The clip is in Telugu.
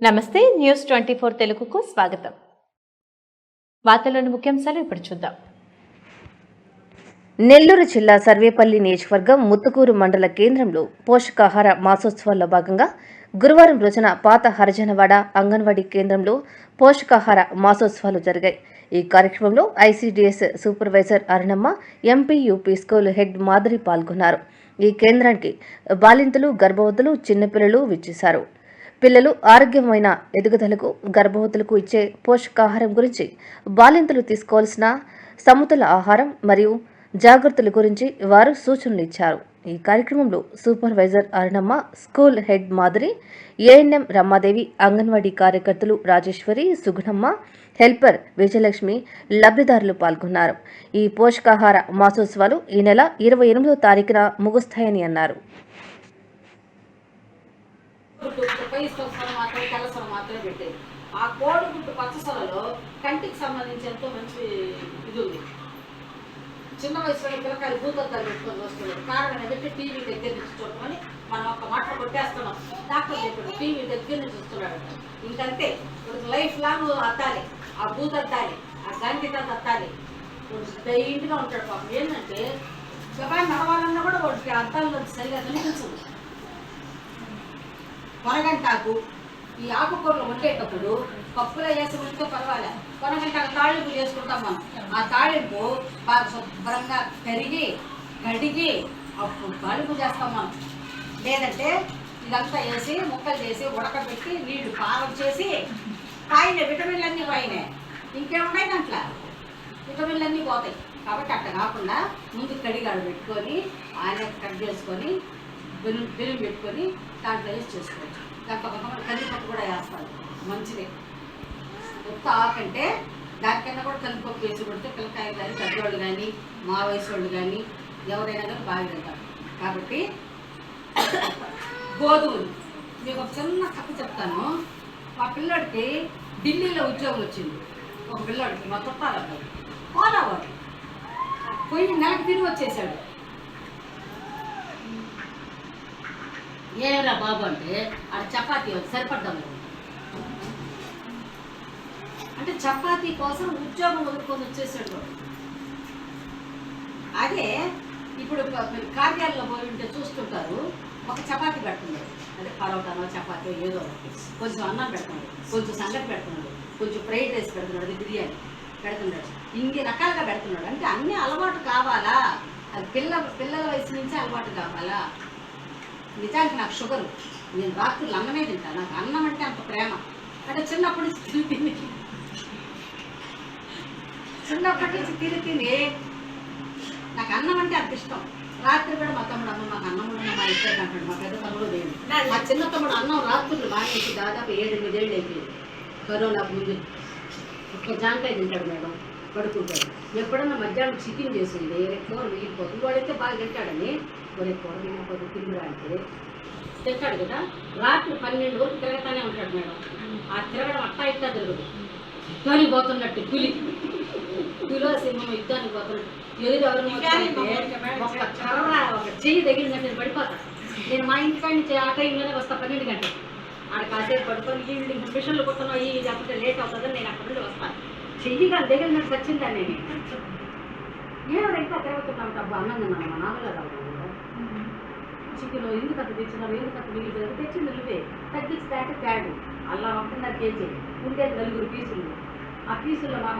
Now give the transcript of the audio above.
నమస్తే న్యూస్ ట్వంటీ ఫోర్ తెలుగుకు స్వాగతం. వార్తలోని ముఖ్యాంశాలు ఇప్పుడు చూద్దాం. నెల్లూరు జిల్లా సర్వేపల్లి నియోజకవర్గం ముత్తుకూరు మండల కేంద్రంలో పోషకాహార మాసోత్సవాల్లో భాగంగా గురువారం రోజున పాత హరిజనవాడ అంగన్వాడీ కేంద్రంలో పోషకాహార మాసోత్సవాలు జరిగాయి. ఈ కార్యక్రమంలో ICDS supervisor Arunamma MP UP school head Madhuri పాల్గొన్నారు. ఈ కేంద్రానికి బాలింతలు గర్భవతులు చిన్నపిల్లలు విచ్చేశారు. పిల్లలు ఆరోగ్యమైన ఎదుగుదలకు గర్భవతులకు ఇచ్చే పోషకాహారం గురించి బాలింతలు తీసుకోవాల్సిన సమతుల ఆహారం మరియు జాగ్రత్తల గురించి వారు సూచనలు ఇచ్చారు. ఈ కార్యక్రమంలో supervisor Arunamma school head Madhuri ANM Ramadevi anganwadi కార్యకర్తలు రాజేశ్వరి సుగుణమ్మ హెల్పర్ విజయలక్ష్మి లబ్ధిదారులు పాల్గొన్నారు. ఈ పోషకాహార మాసోత్సవాలు ఈ నెల ఇరవై ఎనిమిదో తారీఖున ముగుస్తాయని అన్నారు. గుడ్డు పై సొర మాత్రమే తెల్ల సొర మాత్రమే పెట్టేది. ఆ కోడిగుడ్డు పచ్చ సొరలో కంటికి సంబంధించి ఎంతో మంచి ఇది ఉంది. చిన్న వయసులో పిల్లకాయలు భూతత్తాలు పెట్టుకొని వస్తున్నారు కారణం ఏంటంటే టీవీ దగ్గర నుంచి చూడమని మనం ఒక మాట కొట్టేస్తున్నాం. డాక్టర్ చెప్పాడు టీవీ దగ్గర నుంచి చూస్తున్నాడు ఇంకంతే ఇప్పుడు లైఫ్ లాంగ్ అత్తాలి ఆ భూతత్తాలి ఆ గంటితో తత్తాలి డైంట్గా ఉంటాడు పాపం. ఏంటంటే జపాన్ నడవాలన్నా కూడా వాడికి అద్దాల్లో సరిగా కనిపించదు కొనగంటాకు ఈ ఆకుకూరలు వండేటప్పుడు పప్పులో వేసి ఉంటే పర్వాలే. కొనగంటాకు తాళింపు చేసుకుంటాం మనం. ఆ తాళింపు బాగా శుభ్రంగా కరిగి కడిగి అప్పుడు తాళింపు చేస్తాం మనం. లేదంటే ఇదంతా వేసి ముక్కలు చేసి ఉడకబెట్టి నీళ్ళు పారం చేసి పాయిన విటమిన్లు అన్నీ పోయినాయి. ఇంకేమున్నాయి దాంట్లో? విటమిన్లు అన్నీ పోతాయి. కాబట్టి అట్లా కాకుండా ముందు కడిగాడు పెట్టుకొని ఆయన కట్ చేసుకొని బెలూన్ బెలూన్ పెట్టుకొని దాంట్లో వేసి చేసుకోవచ్చు. దాంట్లో కొంతమంది కందిపప్పు కూడా వేస్తారు మంచిదే. ఉత్త ఆకంటే దానికన్నా కూడా కందిపప్పు వేసి కొడితే పిల్లకాయలు కానీ పెద్దవాళ్ళు కానీ మా వయసు వాళ్ళు కానీ ఎవరైనా కానీ బాగా తింటారు. కాబట్టి గోధుమలు. మీకు ఒక చిన్న కథ చెప్తాను. మా పిల్లోడికి ఢిల్లీలో ఉద్యోగం వచ్చింది. ఒక పిల్లోడికి మా చుట్టాలు అబ్బాయి. పోలావాడు పోయి నెలకు తిరిగి వచ్చేసాడు. ఏరా బాబు అంటే ఆడ చపాతి ఒకటి సరిపడ్డాం అంటే చపాతీ కోసం ఉద్యోగం వదులుకొని వచ్చేసాడు అదే ఇప్పుడు మీరు కార్యాలయంలో పోయి ఉంటే చూస్తుంటారు ఒక చపాతి పెడుతున్నారు అదే పరోటానో చపాతీ ఏదో ఒకటి. కొంచెం అన్నం పెడుతున్నాడు కొంచెం సంగతి పెడుతున్నాడు కొంచెం ఫ్రైడ్ రైస్ పెడుతున్నాడు అది బిర్యానీ పెడుతున్నాడు. ఇన్ని రకాలుగా పెడుతున్నాడు. అంటే అన్ని అలవాటు కావాలా? అది పిల్ల పిల్లల వయసు నుంచి అలవాటు కావాలా? నిజానికి నాకు షుగరు. నేను రాత్రులు అన్నమే తింటాను. నాకు అన్నం అంటే అంత ప్రేమ. అంటే చిన్నప్పటి నుంచి తిని తిని చిన్నప్పటి నుంచి తిని తిని నాకు అన్నం అంటే అంత ఇష్టం. రాత్రి కూడా మా తమ్ముడు అమ్మ మాకు అన్నం ఉండదు మా ఇద్దరు అంటాడు మా పెద్ద తమ్ముడు లేదు మా చిన్న తమ్ముడు అన్నం రాత్రులు మానేసి దాదాపు ఏడు ఎనిమిది ఏళ్ళు అయిపోయింది. కరోనా ముందు ఒక్క జాంకాయ తింటాడు మేడం. పడుకుంటాడు ఎప్పుడన్నా మధ్యాహ్నం చికెన్ చేసింది కూర మిగిలిపోతుంది. వాడైతే బాగా తింటాడని. ఒరే కూర మిగిలిపోతుంది తిరుగురా అంటే. తింటాడు కదా. రాత్రి పన్నెండు వరకు తిరగతానే ఉంటాడు మేడం. ఆ తిరగడం అట్టా ఇట్టా తిరగదు యుద్ధానికి పోతున్నట్టు పులి. పులిలో సింహం యుద్ధానికి పోతున్నట్టు. ఎదురు ఎవరు ఒక కర్ర ఒక చెయ్యి తగిలినట్టు నేను పడిపోతా. నేను మా ఇంటికాడి నుంచి ఆ టైంలోనే వస్తా పన్నెండు గంటలు ఆడ కాసేపు పడుకొని ఈవినింగ్ మిషన్లు కుట్టను ఈ లేకపోతే లేట్ అవుతుందని నేను అక్కడి నుండి వస్తాను. చెయ్యి కానీ తగిలినట్టు వచ్చిందని నేను ఏమో ఇంకా తిరుగుతున్నాం డబ్బు అన్నంగా తిన్నాను మా నాన్నగారు చికెన్ ఎందుకు అంత తెచ్చినారు ఎందుకు అంత మిగిలిపోయారు తెచ్చింది నువ్వే. తగ్గించి దాటి తేడు. అలా ఒకటిన్నర కేజీ. ఉండేది నలుగురు పీసులు. ఆ పీసుల్లో